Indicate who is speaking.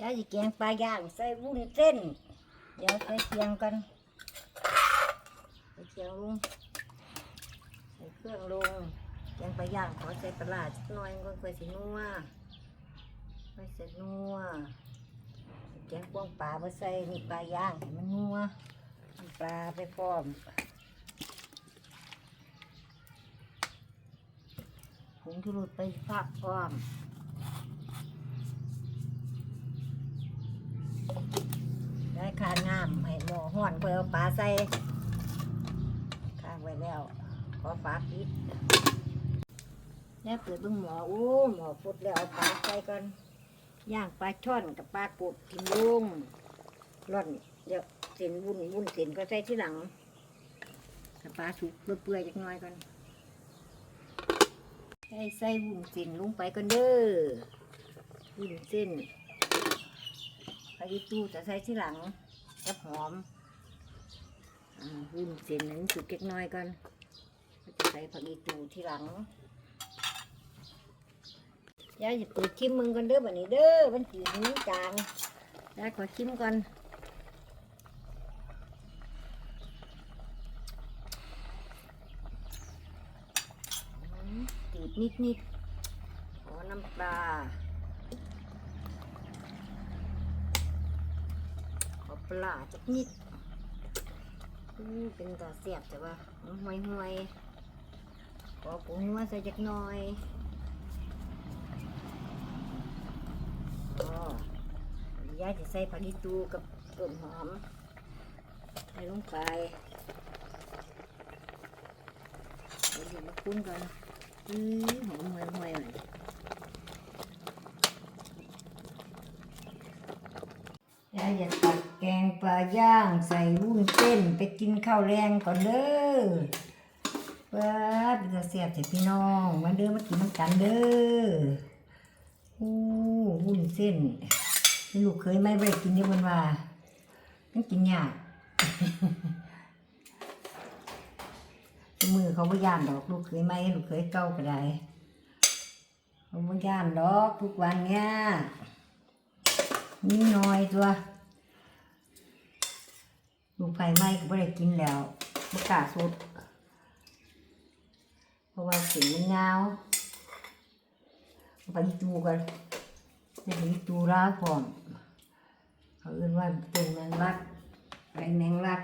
Speaker 1: ยายจะแกงปลาย่างใส่วุ้นเส้น เดี๋ยวใส่เคียงกันใส่เคียงลงใส่เครื่องลงแกงปลาย่างขอใส่ปลาร้าสักหน่อยก่อนเพื่อสินัวเพื่อสนัวแกงพวงปลามาใส่นี่ปลาย่างให้มันนัวปลาไปพร้อมผงทุรุดไปพักพร้อม ได้คาน้ำให้หม้อนเพื่อเอาปลาใส่ข้างไว้แล้วขอฝาปิดแล้วเปิดบิ่งหมอโอ้หมอฟุดแล้วเอาปลาใส่ก่อนย่างปลาช่อนกับปลากดกินลุงร่อนเดี๋ยวเส้นวุ้นวุ้นเส้นก็ใส่ที่หลังกับปลาสุกเปื่อยๆจักหน่อยก่อนใส่ใส่วุ้นเส้นลงไปก่อนเด้อวุ้นเส้นผักอีตูจะใส่ที่หลัง กับหอมอ่วุ้นเส้นนั้นสุกเล็กน้อยก่อนก็จะใส่ผักอีตูที่หลังยายจะเปิดชิมมึงกันเด้อบันนี้เด้อมันสีนี้จางยายขอชิมก่อนจืดนิดนิดๆขอน้ำปลา ขอ ปลาจักนิดเป็นตาเสียบแต่ว่าห่วยห่วยขอผงนัวใส่จักหน่อยอ๋อยายจะใส่ผักอีตูกับต้นหอมใส่ลงไปเดี๋ยวมาคุ้นกันอือหอมห่วยห่วยเลยยายจะตักแกง ปลาย่างใส่วุ้นเส้นไปกินข้าวแรงก่อนเด้อว้าเป็นตาเสียบเจ้พี่น้องมาเด้อมากินน้ำกันเด้ออู้วุ้นเส้นลูกเคยไม่ไปกินเดี๋ยวมันว่ามันกินยากมือเขาไม่ย่านดอกลูกเคยไหมลูกเคยเก้าก็ได้เขาไม่ย่านดอกทุกวันเนี้ยนิดหน่อยตัว ลูกไฟไหม้ก็ไม่ได้กินแล้วไม่กาสดเพราะว่าเสียงมันยาวเงาไปดูกันไปดูร้าก่อมเขาเอื่นว่าเป็นแมงลักไรแมงลัก